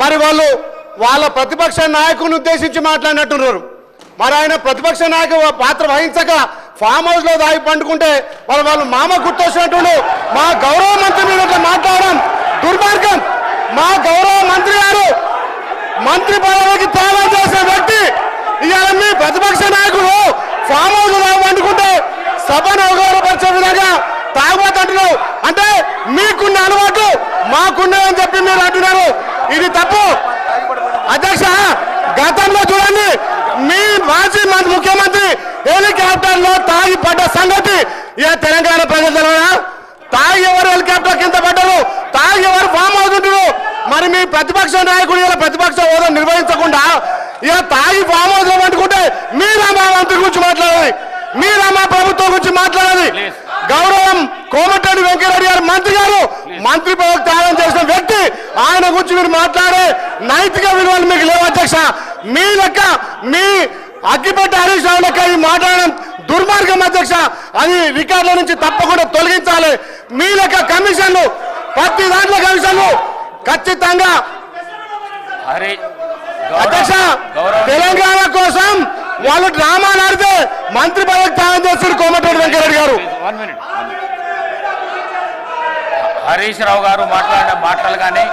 మరి వాళ్ళు వాళ్ళ ప్రతిపక్ష నాయకుని ఉద్దేశించి మాట్లాడినట్టున్నారు. మరి ఆయన ప్రతిపక్ష నాయకు పాత్ర వహించక ఫామ్ హౌస్లో దాగి పండుకుంటే మరి వాళ్ళు మామ గుర్తొచ్చినట్టు మా గౌరవ మంత్రి మీద మాట్లాడడం దుర్మార్గం. మా గౌరవ మంత్రి గారు మంత్రి పదవికి త్యాగం చేసిన వ్యక్తి. ఇవాళ మీ ప్రతిపక్ష నాయకుడు ఫామ్ హౌస్లో పండుకుంటే సభను అవగాహనపరిచే విధంగా తాగబోతుంటున్నావు అంటే మీకున్న అలవాటు మాకున్నాయని చెప్పి మీరు అంటున్నారు. ఇది తప్పు. అధ్యక్ష గతంలో చూడండి మీ మాజీ మంత్రి ముఖ్యమంత్రి హెలికాప్టర్లో తాగి పడ్డ సంగతి ఇక తెలంగాణ ప్రజలు? తాగి ఎవరు హెలికాప్టర్ కింద పడ్డారు తాగి ఎవరు ఫామ్ అవుతుంటారు మరి మీ ప్రతిపక్ష నాయకుడు ఇలా ప్రతిపక్ష హోదా నిర్వహించకుండా ఇక తాగి ఫామ్ హౌస్లో పట్టుకుంటే మీరా మా మంత్రి గురించి మాట్లాడాలి. మీరా మా ప్రభుత్వం గురించి మాట్లాడాలి. గౌరవం కోమటిరెడ్డి వెంకయ్యరెడ్డి గారు మంత్రి గారు మంత్రి పదవి త్యాగం చేసిన వ్యక్తి ఆయన గురించి మీరు మాట్లాడే నైతిక విలువలు మీకు లేవు అధ్యక్ష. మీ లెక్క మీ అగ్గిపెట్టి హరీష్ రావు లెక్క ఈ మాట్లాడడం దుర్మార్గం అధ్యక్ష. అది రికార్డుల నుంచి తప్పకుండా తొలగించాలి. మీ లెక్క కమిషన్లు ప్రతి దాంట్లో కమిషన్లు ఖచ్చితంగా అధ్యక్ష తెలంగాణ కోసం వాళ్ళు డ్రామాలు ఆడితే మంత్రి పదవి త్యాగం చేస్తారు కోమటిరెడ్డి వెంకయ్యరెడ్డి గారు. హరీష్ రావు గారు మాట్లాడిన మాటలు కానీ